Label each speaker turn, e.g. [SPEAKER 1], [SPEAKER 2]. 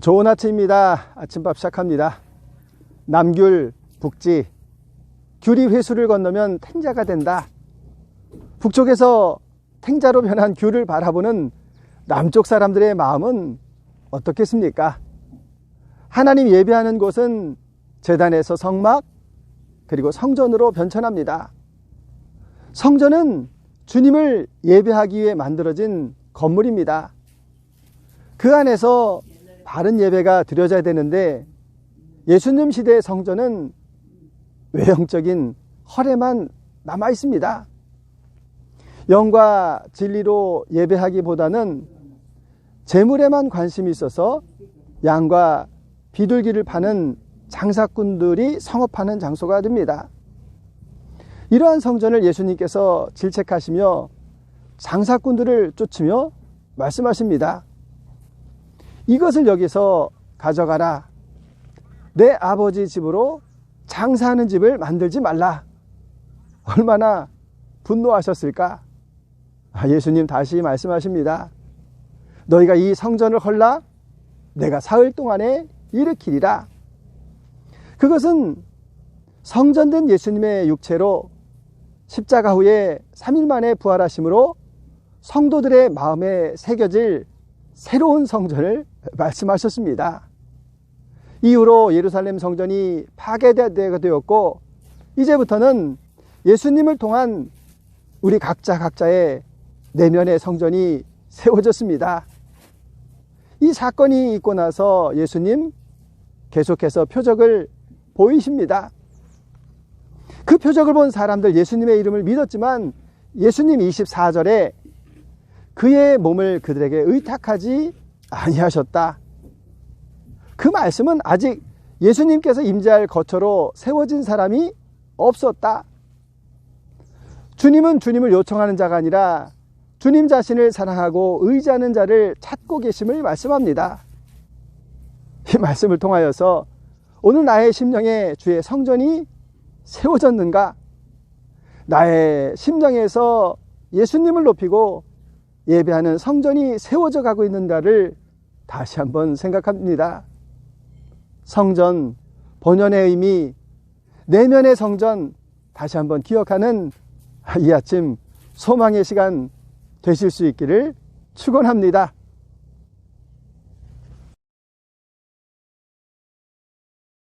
[SPEAKER 1] 좋은 아침입니다. 아침밥 시작합니다. 남귤, 북지, 귤이 회수를 건너면 탱자가 된다. 북쪽에서 탱자로 변한 귤을 바라보는 남쪽 사람들의 마음은 어떻겠습니까? 하나님 예배하는 곳은 재단에서 성막, 그리고 성전으로 변천합니다. 성전은 주님을 예배하기 위해 만들어진 건물입니다. 그 안에서 바른 예배가 드려져야 되는데 예수님 시대의 성전은 외형적인 허례만 남아 있습니다. 영과 진리로 예배하기보다는 재물에만 관심이 있어서 양과 비둘기를 파는 장사꾼들이 성업하는 장소가 됩니다. 이러한 성전을 예수님께서 질책하시며 장사꾼들을 쫓으며 말씀하십니다. 이것을 여기서 가져가라. 내 아버지 집으로 장사하는 집을 만들지 말라. 얼마나 분노하셨을까? 아, 예수님 다시 말씀하십니다. 너희가 이 성전을 헐라? 내가 사흘 동안에 일으키리라. 그것은 성전된 예수님의 육체로 십자가 후에 3일 만에 부활하심으로 성도들의 마음에 새겨질 새로운 성전을 말씀하셨습니다. 이후로 예루살렘 성전이 파괴되게 되었고 이제부터는 예수님을 통한 우리 각자 각자의 내면의 성전이 세워졌습니다. 이 사건이 있고 나서 예수님 계속해서 표적을 보이십니다. 그 표적을 본 사람들 예수님의 이름을 믿었지만 예수님 24절에 그의 몸을 그들에게 의탁하지 아니하셨다. 그 말씀은 아직 예수님께서 임재할 거처로 세워진 사람이 없었다. 주님은 주님을 요청하는 자가 아니라 주님 자신을 사랑하고 의지하는 자를 찾고 계심을 말씀합니다. 이 말씀을 통하여서 오늘 나의 심령에 주의 성전이 세워졌는가? 나의 심령에서 예수님을 높이고 예배하는 성전이 세워져 가고 있는가를 다시 한번 생각합니다. 성전, 본연의 의미, 내면의 성전 다시 한번 기억하는 이 아침 소망의 시간 되실 수 있기를 축원합니다.